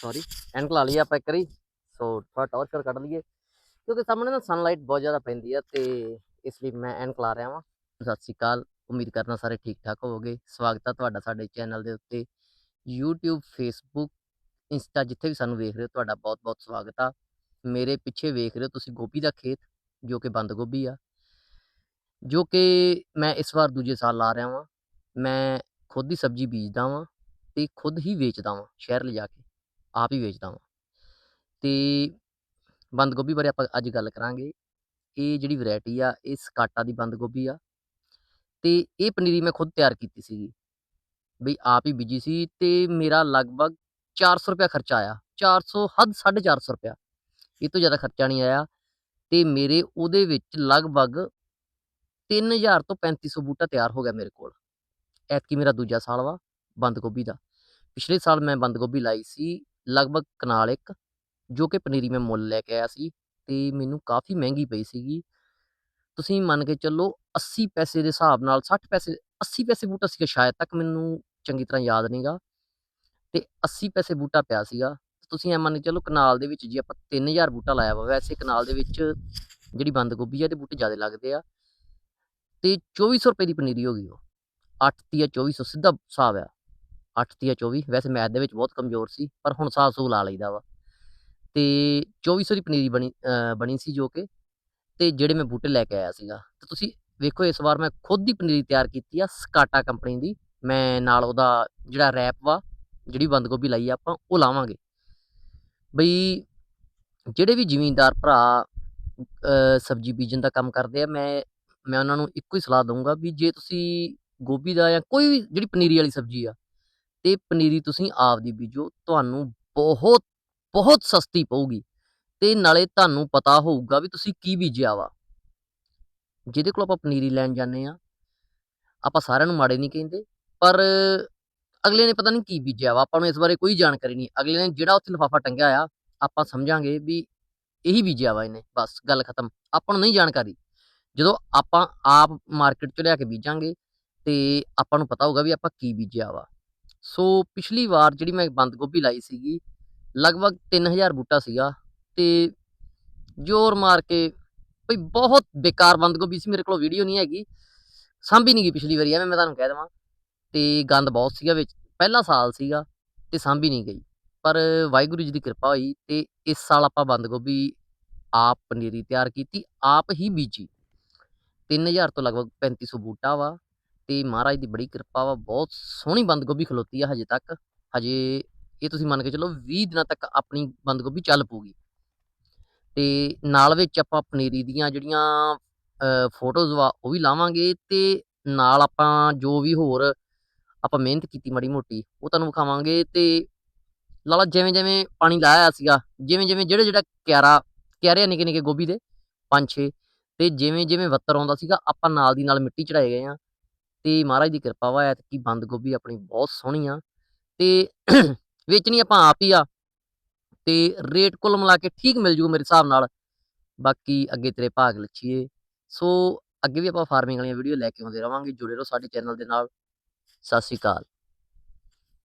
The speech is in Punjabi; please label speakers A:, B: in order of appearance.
A: ਸੌਰੀ ਐਨਕ ਲਾ ਲਈ ਆਪਾਂ ਇੱਕ ਵਾਰੀ। ਸੋ ਥੋੜਾ ਟਾਰਚਰ ਕੱਢ ਲਈਏ। ਕਿਉਂਕਿ ਸਾਹਮਣੇ ਨਾ ਸਨਲਾਈਟ ਬਹੁਤ ਜ਼ਿਆਦਾ ਪੈਂਦੀ ਆ ਤੇ ਇਸ ਲਈ ਮੈਂ ਐਨਕ ਲਾ ਰਿਹਾ ਵਾਂ। ਸਤਿ ਸ਼੍ਰੀ ਅਕਾਲ, ਉਮੀਦ ਕਰਨਾ ਸਾਰੇ ਠੀਕ ਠਾਕ ਹੋਵੋਗੇ। ਸਵਾਗਤ ਆ ਤੁਹਾਡਾ ਸਾਡੇ ਚੈਨਲ ਦੇ ਉੱਤੇ। YouTube, Facebook ਇੰਸਟਾ ਜਿੱਥੇ ਵੀ ਸਾਨੂੰ ਵੇਖ ਰਹੇ ਹੋ, ਤੁਹਾਡਾ ਬਹੁਤ-ਬਹੁਤ ਸਵਾਗਤ ਆ। ਮੇਰੇ ਪਿੱਛੇ ਵੇਖ ਰਹੇ ਹੋ ਤੁਸੀਂ ਗੋਭੀ ਦਾ ਖੇਤ, ਜੋ ਕਿ ਬੰਦ ਗੋਭੀ ਆ। ਜੋ ਕਿ ਮੈਂ ਇਸ ਵਾਰ ਦੂਜੇ ਸਾਲ ਲਾ ਰਿਹਾ ਵਾਂ। ਮੈਂ ਖੁਦ ਹੀ ਸਬਜ਼ੀ ਬੀਜਦਾ ਵਾਂ ਤੇ ਖੁਦ ਹੀ ਵੇਚਦਾ ਵਾਂ ਸ਼ਹਿਰ ਲਿਜਾ ਕੇ। ਆਪ ਹੀ ਵੇਚਦਾ ਵਾਂ। ਅਤੇ ਬੰਦ ਗੋਭੀ ਬਾਰੇ ਆਪਾਂ ਅੱਜ ਗੱਲ ਕਰਾਂਗੇ। ਇਹ ਜਿਹੜੀ ਵੈਰਾਈਟੀ ਆ, ਇਹ ਸਕਾਟਾ ਦੀ ਬੰਦ ਗੋਭੀ ਆ। ਤੇ ਇਹ ਪਨੀਰੀ ਮੈਂ ਖੁਦ ਤਿਆਰ ਕੀਤੀ ਸੀਗੀ। ਬਈ ਆਪ ਹੀ ਬੀਜੀ ਸੀ ਤੇ ਮੇਰਾ ਲਗਭਗ 400 ਰੁਪਇਆ ਖਰਚਾ ਆਇਆ। 400 ਹੱਦ 450 ਰੁਪਇਆ। ਇਹ ਤੋਂ ਜ਼ਿਆਦਾ ਖਰਚਾ ਨਹੀਂ ਆਇਆ। ਤੇ ਮੇਰੇ ਉਹਦੇ ਵਿੱਚ ਲਗਭਗ 3000 ਤੋਂ 3500 ਬੂਟਾ ਤਿਆਰ ਹੋ ਗਿਆ ਮੇਰੇ ਕੋਲ। ਐਤਕੀ ਮੇਰਾ ਦੂਜਾ ਸਾਲ ਵਾ ਬੰਦ ਗੋਭੀ ਦਾ। ਪਿਛਲੇ ਸਾਲ ਮੈਂ ਬੰਦ ਗੋਭੀ ਲਾਈ ਸੀ ਲਗਭਗ ਕਨਾਲ ਇੱਕ, ਜੋ ਕਿ ਪਨੀਰੀ ਮੈਂ ਮੁੱਲ ਲੈ ਕੇ ਆਇਆ ਸੀ ਅਤੇ ਮੈਨੂੰ ਕਾਫੀ ਮਹਿੰਗੀ ਪਈ ਸੀਗੀ। ਤੁਸੀਂ ਮੰਨ ਕੇ ਚੱਲੋ 80 ਪੈਸੇ ਦੇ ਹਿਸਾਬ ਨਾਲ 60 ਪੈਸੇ 80 ਪੈਸੇ ਬੂਟਾ ਸੀਗਾ ਸ਼ਾਇਦ ਤੱਕ ਮੈਨੂੰ ਚੰਗੀ ਤਰ੍ਹਾਂ ਯਾਦ ਨਹੀਂਗਾ ਤੇ 80 ਪੈਸੇ ਬੂਟਾ ਪਿਆ ਸੀਗਾ। ਤੁਸੀਂ ਐ ਮੰਨ ਕੇ ਚੱਲੋ ਕਨਾਲ ਦੇ ਵਿੱਚ ਜੇ ਆਪਾਂ 3000 ਬੂਟਾ ਲਾਇਆ ਵਾ, ਵੈਸੇ ਕਨਾਲ ਦੇ ਵਿੱਚ ਜਿਹੜੀ ਬੰਦ ਗੋਭੀ ਆ ਤੇ ਬੂਟੇ ਜ਼ਿਆਦਾ ਲੱਗਦੇ ਆ। ਤੇ 2400 ਰੁਪਏ ਦੀ ਪਨੀਰੀ ਹੋ ਗਈ ਉਹ। 8 ਤੀਆ 2400 ਸਿੱਧਾ ਹਿਸਾਬ ਆ। 8 ਤੀਆ 24 ਵੈਸੇ ਮੈਥ ਦੇ ਵਿੱਚ ਬਹੁਤ ਕਮਜ਼ੋਰ ਸੀ, ਪਰ ਹੁਣ ਹਿਸਾਬ ਸੂ ਲਾ ਲਈਦਾ ਵਾ। ਤੇ 2400 ਦੀ ਪਨੀਰੀ ਬਣੀ ਬਣੀ ਸੀ ਜੋ ਕਿ, ਤੇ ਜਿਹੜੇ ਮੈਂ ਬੂਟੇ ਲੈ ਕੇ ਆਇਆ ਸੀਗਾ। ਤੇ ਤੁਸੀਂ ਵੇਖੋ, ਇਸ ਵਾਰ ਮੈਂ ਖੁਦ ਦੀ ਪਨੀਰੀ ਤਿਆਰ ਕੀਤੀ ਆ ਸਕਾਟਾ ਕੰਪਨੀ ਦੀ। ਮੈਂ ਨਾਲ ਉਹਦਾ ਜਿਹੜਾ ਰੈਪ ਵਾ, ਜਿਹੜੀ ਬੰਦ ਗੋਭੀ ਲਾਈ ਆ, ਆਪਾਂ ਉਹ ਲਾਵਾਂਗੇ। ਬਈ ਜਿਹੜੇ ਵੀ ਜ਼ਿਮੀਂਦਾਰ ਭਰਾ ਸਬਜ਼ੀ ਬੀਜਣ ਦਾ ਕੰਮ ਕਰਦੇ ਆ, ਮੈਂ ਮੈਂ ਉਹਨਾਂ ਨੂੰ ਇੱਕੋ ਹੀ ਸਲਾਹ ਦਊਂਗਾ ਵੀ ਜੇ ਤੁਸੀਂ ਗੋਭੀ ਦਾ ਜਾਂ ਕੋਈ ਵੀ ਜਿਹੜੀ ਪਨੀਰੀ ਵਾਲੀ ਸਬਜ਼ੀ ਆ ਤੇ ਪਨੀਰੀ ਤੁਸੀਂ ਆਪ ਦੀ ਬੀਜੋ, ਤੁਹਾਨੂੰ ਬਹੁਤ ਬਹੁਤ ਸਸਤੀ ਪਊਗੀ। ਤੇ ਨਾਲੇ ਤੁਹਾਨੂੰ ਪਤਾ ਹੋਊਗਾ ਵੀ ਤੁਸੀਂ ਕੀ ਬੀਜਿਆ ਵਾ। ਜਿਹਦੇ ਕੋਲ ਆਪਾਂ ਪਨੀਰੀ ਲੈਣ ਜਾਂਦੇ ਆ ਆਪਾਂ ਸਾਰਿਆਂ ਨੂੰ ਮਾੜੇ ਨਹੀਂ ਕਹਿੰਦੇ, ਪਰ ਅਗਲੇ ਨੇ ਪਤਾ ਨਹੀਂ ਕੀ ਬੀਜਿਆ ਵਾ, ਆਪਾਂ ਨੂੰ ਇਸ ਬਾਰੇ ਕੋਈ ਜਾਣਕਾਰੀ ਨਹੀਂ। ਅਗਲੇ ਨੇ ਜਿਹੜਾ ਉੱਥੇ ਲਿਫਾਫਾ ਟੰਗਿਆ ਆ, ਆਪਾਂ ਸਮਝਾਂਗੇ ਵੀ ਇਹੀ ਬੀਜਿਆ ਵਾ ਇਹਨੇ, ਬਸ ਗੱਲ ਖਤਮ। ਆਪਾਂ ਨੂੰ ਨਹੀਂ ਜਾਣਕਾਰੀ। ਜਦੋਂ ਆਪਾਂ ਆਪ ਮਾਰਕੀਟ 'ਚ ਲਿਆ ਕੇ ਬੀਜਾਂਗੇ, ਤੇ ਆਪਾਂ ਨੂੰ ਪਤਾ ਹੋਊਗਾ ਵੀ ਆਪਾਂ ਕੀ ਬੀਜਿਆ ਵਾ। ਸੋ ਪਿਛਲੀ ਵਾਰ ਜਿਹੜੀ ਮੈਂ ਬੰਦ ਗੋਭੀ ਲਾਈ ਸੀਗੀ, ਲਗਭਗ 3000 ਬੂਟਾ ਸੀਗਾ ਤੇ ਜ਼ੋਰ ਮਾਰ ਕੇ ਭਈ ਬਹੁਤ ਬੇਕਾਰ ਬੰਦ ਗੋਭੀ ਸੀ, ਮੇਰੇ ਕੋਲ ਵੀਡੀਓ ਨਹੀਂ ਹੈਗੀ, ਸਾਂਭੀ ਨਹੀਂ ਗਈ ਪਿਛਲੀ ਵਾਰੀ, ਐਵੇਂ ਮੈਂ ਤੁਹਾਨੂੰ ਕਹਿ ਦੇਵਾਂ। ਤੇ ਗੰਦ ਬਹੁਤ ਸੀਗਾ ਵਿੱਚ, ਪਹਿਲਾ ਸਾਲ ਸੀਗਾ ਤੇ ਸਾਂਭੀ ਨਹੀਂ ਗਈ। ਪਰ ਵਾਹਿਗੁਰੂ ਜੀ ਦੀ ਕਿਰਪਾ ਹੋਈ ਤੇ ਇਸ ਸਾਲ ਆਪਾਂ ਬੰਦ ਗੋਭੀ ਆਪ ਪਨੀਰੀ ਤਿਆਰ ਕੀਤੀ, ਆਪ ਹੀ ਬੀਜੀ। 3000 ਤੋਂ ਲਗਭਗ 3500 ਬੂਟਾ ਵਾ। ਤੇ ਮਹਾਰਾਜ ਦੀ ਬੜੀ ਕਿਰਪਾ ਵਾ, ਬਹੁਤ ਸੋਹਣੀ ਬੰਦ ਗੋਭੀ ਖਲੋਤੀ ਆ ਹਜੇ ਤੱਕ। ਹਜੇ ਇਹ ਤੁਸੀਂ ਮੰਨ ਕੇ ਚੱਲੋ 20 ਦਿਨਾਂ ਤੱਕ ਆਪਣੀ ਬੰਦ ਗੋਭੀ ਚੱਲ ਪੂਗੀ ਤੇ ਨਾਲ ਵਿੱਚ ਆਪਾਂ ਪਨੀਰੀ ਦੀਆਂ ਜਿਹੜੀਆਂ ਫੋਟੋਜ਼ ਵਾ, ਉਹ ਵੀ ਲਾਵਾਂਗੇ ਤੇ ਨਾਲ ਆਪਾਂ ਜੋ ਵੀ ਹੋਰ ਆਪਾਂ ਮਿਹਨਤ ਕੀਤੀ ਮਾੜੀ ਮੋਟੀ, ਉਹ ਤੁਹਾਨੂੰ ਵਿਖਾਵਾਂਗੇ ਤੇ ਲਾਲਾ ਜਿਵੇਂ ਜਿਵੇਂ ਪਾਣੀ ਲਾਇਆ ਸੀਗਾ, ਜਿਵੇਂ ਜਿਵੇਂ ਜਿਹੜੇ ਜਿਹੜਾ ਕਿਆਰਾ, ਕਿਆਰੇ ਨਿੱਕੇ ਨਿੱਕੇ ਗੋਭੀ ਦੇ ਪੰਜ ਛੇ ਤੇ ਜਿਵੇਂ ਜਿਵੇਂ ਵੱਤਰ ਆਉਂਦਾ ਸੀਗਾ, ਆਪਾਂ ਨਾਲ ਦੀ ਨਾਲ ਮਿੱਟੀ ਚੜਾਏ ਗਏ ਆ। ਤੇ ਮਹਾਰਾਜ ਦੀ ਕਿਰਪਾ ਵਾ, ਐਤਕੀ ਬੰਦ ਗੋਭੀ ਆਪਣੀ ਬਹੁਤ ਸੋਹਣੀ ਆ। ਤੇ ਵੇਚਣੀ ਆਪਾਂ ਆਪ ਹੀ ਆ। ਤੇ ਰੇਟ ਕੁੱਲ ਮਿਲਾ ਕੇ ਠੀਕ ਮਿਲ ਜੂ ਮੇਰੇ ਹਿਸਾਬ ਨਾਲ। ਬਾਕੀ ਅੱਗੇ ਤੇਰੇ ਭਾਗ ਲੱਛੀਏ। ਸੋ ਅੱਗੇ ਵੀ ਆਪਾਂ ਫਾਰਮਿੰਗ ਵਾਲੀਆਂ ਵੀਡੀਓ ਲੈ ਕੇ ਆਉਂਦੇ ਰਵਾਂਗੇ। ਜੁੜੇ ਰਹੋ ਸਾਡੇ ਚੈਨਲ ਦੇ ਨਾਲ। ਸਤਿ ਸ਼੍ਰੀ ਅਕਾਲ।